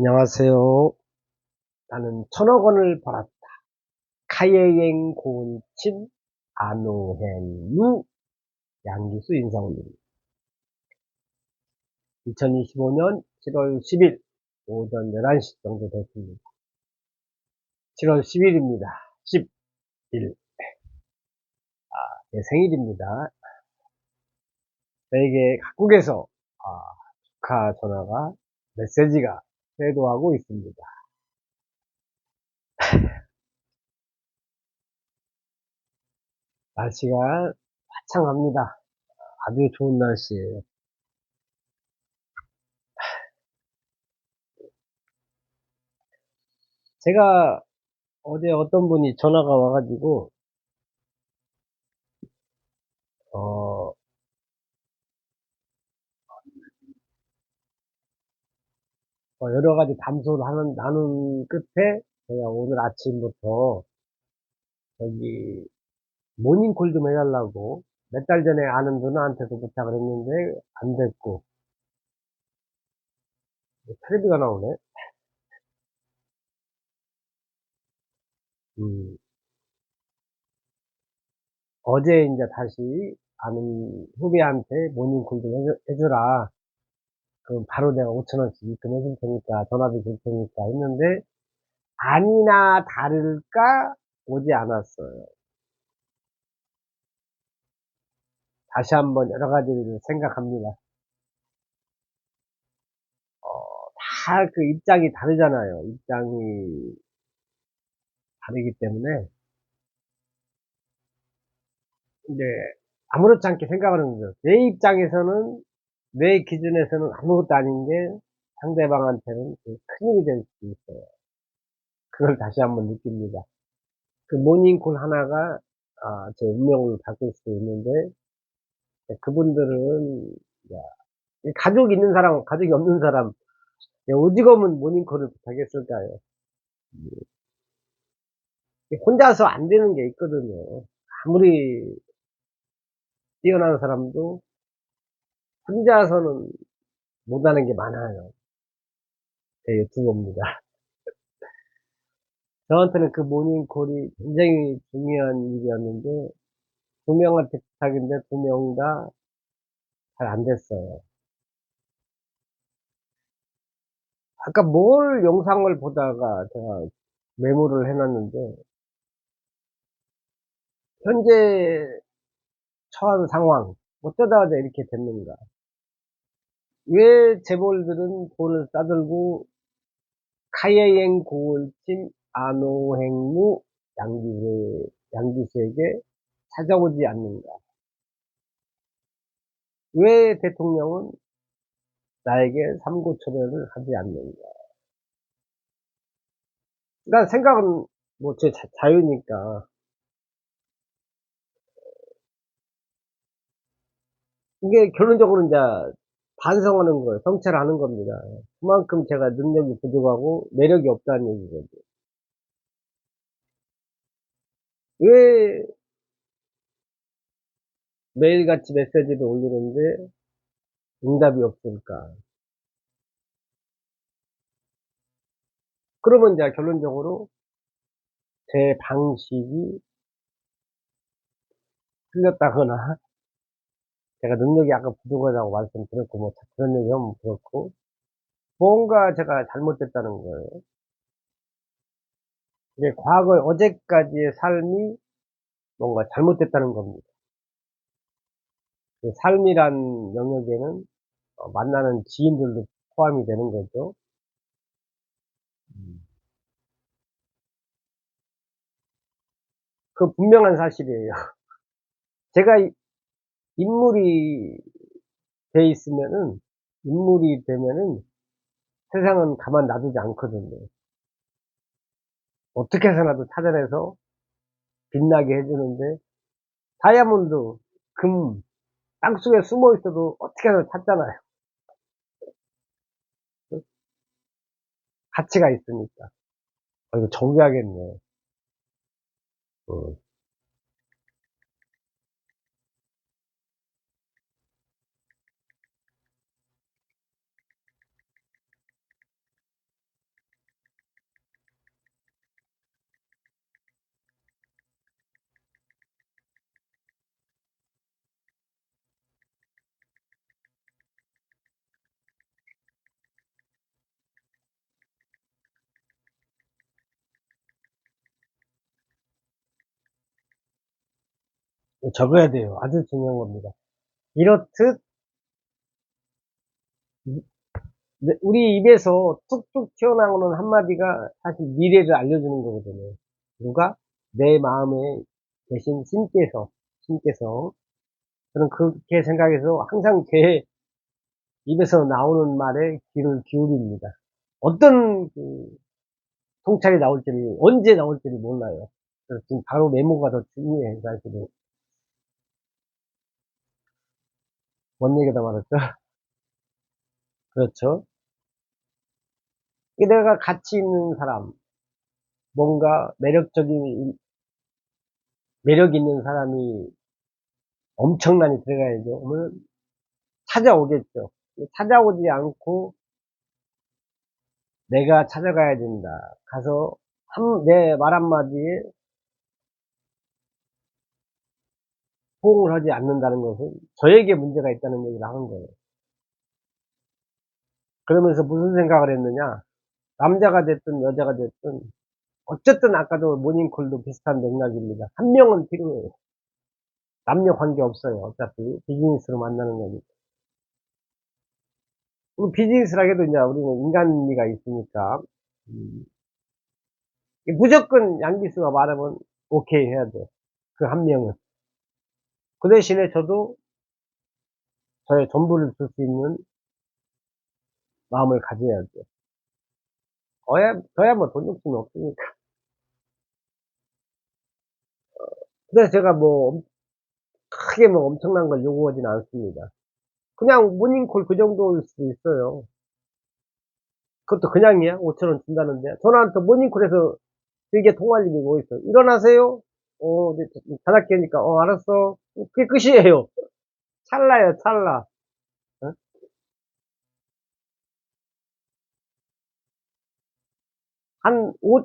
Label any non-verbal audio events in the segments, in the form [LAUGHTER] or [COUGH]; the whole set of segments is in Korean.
안녕하세요. 나는 천억 원을 벌었다. 카예행 고은친 아노헨루 양기수 인사 올립니다. 2025년 7월 10일 오전 11시 정도 됐습니다. 7월 10일입니다. 10일. 아, 내 생일입니다. 저에게 각국에서 아, 축하 전화가 메시지가 쇄도하고 있습니다. [LAUGHS] 날씨가 화창합니다. 아주 좋은 날씨예요. 제가 어제 어떤 분이 전화가 와가지고 어, 어, 여러 가지 담소를 하는, 나눈 끝에 제가 오늘 아침부터 저기 모닝콜 좀 해달라고 몇 달 전에 아는 누나한테도 부탁을 했는데 안 됐고. 텔레비가 나오네. 음, 어제 이제 다시 아는 후배한테 모닝콜 좀 해주, 해주라 그럼 바로 내가 5천원씩 입금해 줄 테니까 전화비 줄 테니까 했는데 아니나 다를까 오지 않았어요 다시 한번 여러 가지를 생각합니다. 다그 입장이 다르잖아요. 입장이 다르기 때문에 이제 아무렇지 않게 생각하는 거죠. 내 입장에서는 내 기준에서는 아무것도 아닌 게 상대방한테는 그 큰일이 될 수 있어요. 그걸 다시 한번 느낍니다. 그 모닝콜 하나가 아, 제 운명을 바꿀 수 있는데 그분들은 가족 있는 사람, 가족이 없는 사람 오직업은 모닝콜을 부탁했을까요? 혼자서 안 되는 게 있거든요. 아무리 뛰어난 사람도 혼자서는 못하는 게 많아요. 제 유튜브입니다. [LAUGHS] 저한테는 그 모닝콜이 굉장히 중요한 일이었는데 두 명한테 부탁인데 두 명 다 잘 안 됐어요. 아까 뭘 영상을 보다가 제가 메모를 해놨는데 현재 처한 상황 어쩌다 이렇게 됐는가 왜 재벌들은 돈을 싸들고 카예행 고을친 아노행무 양기수, 양기수에게 찾아오지 않는가 왜 대통령은 나에게 삼고초려를 하지 않는가. 그러니까 생각은 뭐 제 자유니까. 이게 결론적으로 이제 반성하는 거예요. 성찰하는 겁니다. 그만큼 제가 능력이 부족하고 매력이 없다는 얘기거든요. 왜 매일같이 메시지를 올리는데 응답이 없을까? 그러면 이제 결론적으로 제 방식이 틀렸다거나 제가 능력이 약간 부족하다고 말씀드렸고 뭐 그런 얘기 하면 그렇고 뭔가 제가 잘못됐다는 거예요. 이게 과거의 어제까지의 삶이 뭔가 잘못됐다는 겁니다. 그 삶이란 영역에는 어, 만나는 지인들도 포함이 되는 거죠. 음. 그 분명한 사실이에요. [LAUGHS] 제가 인물이 돼 있으면은, 인물이 되면은 세상은 가만 놔두지 않거든요. 어떻게 해서라도 찾아내서 빛나게 해주는데, 다이아몬드, 금, 땅 속에 숨어 있어도 어떻게 해서 찾잖아요. 가치가 있으니까. 아, 이거 정리하겠네. 어. 적어야 돼요. 아주 중요한 겁니다. 이렇듯 네, 우리 입에서 툭툭 튀어나오는 한마디가 사실 미래를 알려주는 거거든요. 누가? 내 마음에 계신 신께서, 신께서. 저는 그렇게 생각해서 항상 제 입에서 나오는 말에 귀를 기울입니다. 어떤 그 통찰이 나올지를, 언제 나올지를 몰라요. 그래서 지금 바로 메모가 더 중요해요, 사실은. 뭔 얘기다 말했죠? [LAUGHS] 그렇죠. 내가 가치 있는 사람, 뭔가 매력적인, 매력 있는 사람이 엄청나게 들어가야죠. 그러면 찾아오겠죠. 찾아오지 않고 내가 찾아가야 된다. 가서 내말 한마디에 호응을 하지 않는다는 것은 저에게 문제가 있다는 얘기를 하는 거예요. 그러면서 무슨 생각을 했느냐? 남자가 됐든 여자가 됐든 어쨌든 아까도 모닝콜도 비슷한 맥락입니다. 한 명은 필요해요. 남녀 관계 없어요. 어차피 비즈니스로 만나는 거니까. 우리 비즈니스라 해도 이제 우리는 인간미가 있으니까 음, 무조건 양기수가 말하면 오케이 해야 돼. 그 한 명은. 그 대신에 저도 저의 전부를 줄 수 있는 마음을 가져야 돼. 저야, 저야 뭐 돈 욕심이 없으니까. 그래서 제가 뭐 크게 뭐 엄청난 걸 요구하진 않습니다. 그냥 모닝콜 그 정도일 수도 있어요. 그것도 그냥이야? 5천원 준다는데. 전화한테 모닝콜에서 되게 통할 일이 뭐 있어. 일어나세요? 어, 네, 전화 깨니까, 어, 알았어. 그게 끝이에요. 찰나요, 찰나. 어? 한, 5,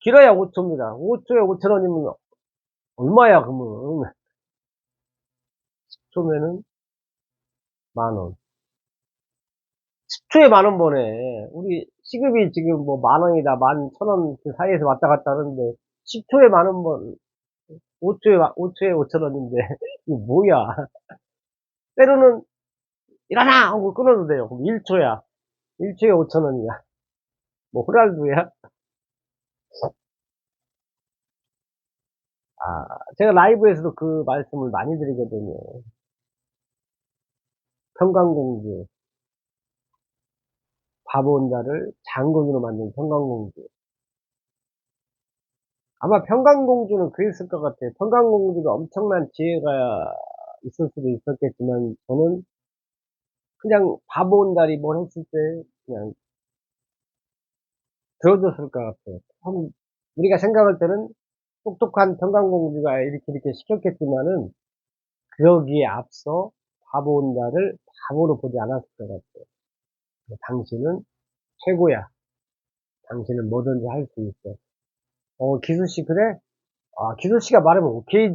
길어야 5초입니다. 5초에 5천원이면 얼마야, 그러면. 10초면은 만원. 10초에 만원 버네. 우리 시급이 지금 뭐 만원이다, 만 천원 그 사이에서 왔다 갔다 하는데, 10초에 만원 번, 5초에, 5초에 5천원인데, [LAUGHS] 이거 뭐야. 때로는, 일어나! 하고 끊어도 돼요. 그럼 1초야. 1초에 5천원이야. 뭐, 호랄두야? 아, 제가 라이브에서도 그 말씀을 많이 드리거든요. 평강공주. 바보 온자를 장군으로 만든 평강공주. 아마 평강공주는 그랬을 것 같아요. 평강공주가 엄청난 지혜가 있을 수도 있었겠지만, 저는 그냥 바보 온달이 뭘 했을 때, 그냥 들어줬을 것 같아요. 우리가 생각할 때는 똑똑한 평강공주가 이렇게 이렇게 시켰겠지만은, 그러기에 앞서 바보 온달을 바보로 보지 않았을 것 같아요. 당신은 최고야. 당신은 뭐든지 할 수 있어. 어, 기수씨, 그래? 아, 기수씨가 말하면 오케이지.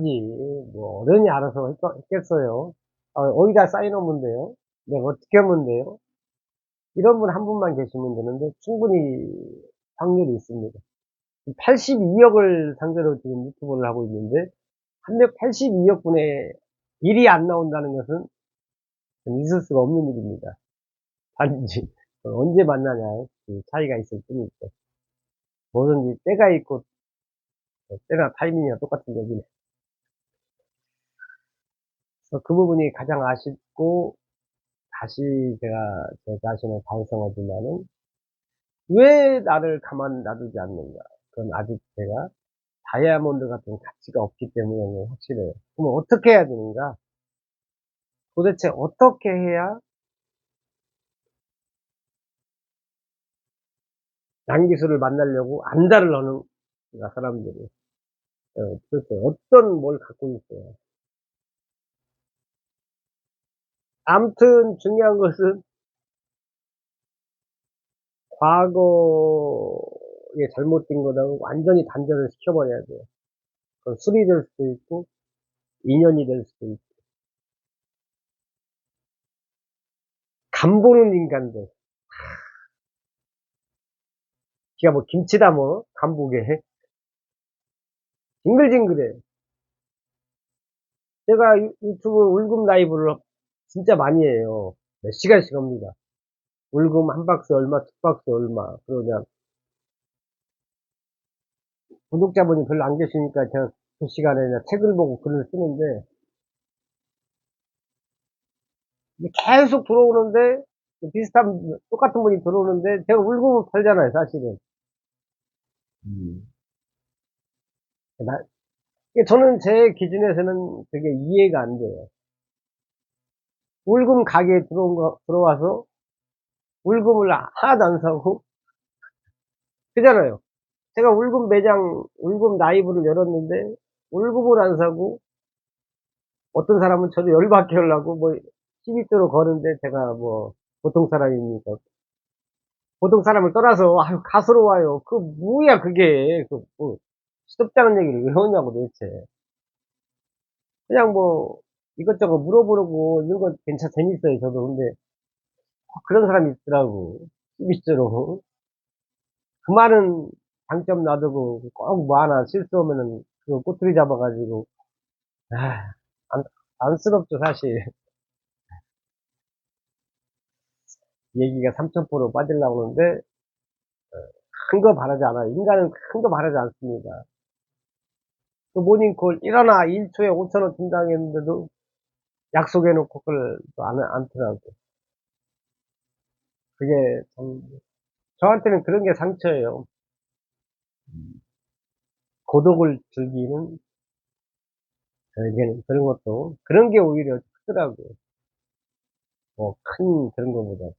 뭐, 어른이 알아서 했겠 어요. 어, 어디다 쌓여놓으면 돼요? 내가 어떻게 하면 돼요? 이런 분 한 분만 계시면 되는데, 충분히 확률이 있습니다. 82억을 상대로 지금 유튜브를 하고 있는데, 한명 82억 분의 1이 안 나온다는 것은 있을 수가 없는 일입니다. 단지, 언제 만나냐, 그 차이가 있을 뿐이죠. 뭐든지 때가 있고, 때나 타이밍이나 똑같은 얘기네. 그 부분이 가장 아쉽고, 다시 제가 제 자신을 반성하지만은, 왜 나를 가만 놔두지 않는가. 그건 아직 제가 다이아몬드 같은 가치가 없기 때문에 확실해요. 그럼 어떻게 해야 되는가? 도대체 어떻게 해야 양기수를 만나려고 안달을 하는 사람들이 어, 도대체 어떤 뭘 갖고 있어요. 아무튼 중요한 것은 과거에 잘못된 거다고 완전히 단절을 시켜버려야 돼요. 그건 술이 될 수도 있고 인연이 될 수도 있고. 간보는 인간들. 기가 뭐 김치다 뭐 간보게 징글징글해 제가 유- 유튜브 울금 라이브를 진짜 많이 해요. 몇 시간씩 합니다. 울금 한 박스 얼마, 두 박스 얼마. 그러냐. 구독자분이 별로 안 계시니까 제가 그 시간에 책을 보고 글을 쓰는데, 계속 들어오는데, 비슷한, 똑같은 분이 들어오는데, 제가 울금을 팔잖아요, 사실은. 나- 저는 제 기준에서는 되게 이해가 안 돼요. 울금 가게에 들어온 거, 들어와서, 울금을 하나도 안 사고, [LAUGHS] 그잖아요. 제가 울금 매장, 울금 라이브를 열었는데, 울금을 안 사고, 어떤 사람은 저도 열받게 하려고, 뭐, 12조로 거는데, 제가 뭐, 보통 사람입니까? 보통 사람을 떠나서, 아유, 가스로워요. 그, 뭐야, 그게. 그, 뭐, 시덥잖은 얘기를 왜 하냐고, 도대체. 그냥 뭐, 이것저것 물어보고, 이런 건 괜찮, 재밌어요, 저도. 근데, 그런 사람이 있더라고. 12조로. 그 많은 장점 놔두고 꼭 뭐 하나 실수하면은 그 꼬투리 잡아가지고 아, 안, 안쓰럽죠 사실 얘기가 3000%로 빠지려고 하는데 큰 거 바라지 않아요 인간은 큰 거 바라지 않습니다 그 모닝콜 일어나 1초에 5천원 준다고 했는데도 약속해놓고 그걸 또 안, 않더라고 그게 참 저한테는 그런 게 상처예요 고독을 즐기는 저에게는 그런 것도 그런 게 오히려 크더라고요 뭐 큰 그런 거보다도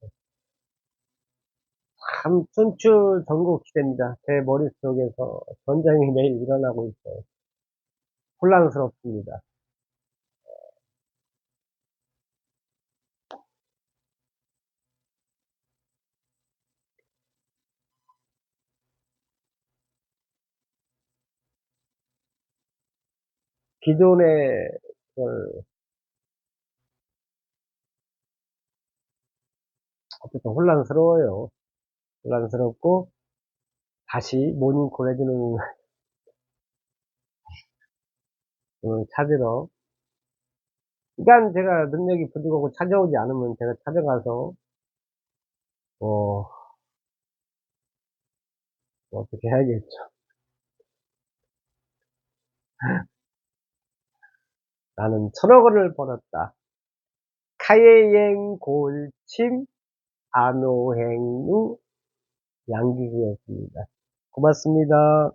참 춘추 전국 시대입니다. 제 머릿속에서 전쟁이 매일 일어나고 있어요. 혼란스럽습니다. 기존의 그 어쨌든 혼란스러워요. 혼란스럽고 다시 모닝콜 해주는 걸 찾으러 그러니까 제가 능력이 부족하고 찾아오지 않으면 제가 찾아가서 어 어떻게 해야겠죠. [LAUGHS] 나는 천억 원을 벌었다. 카예행 골침 안오행루 양기구였습니다. 고맙습니다.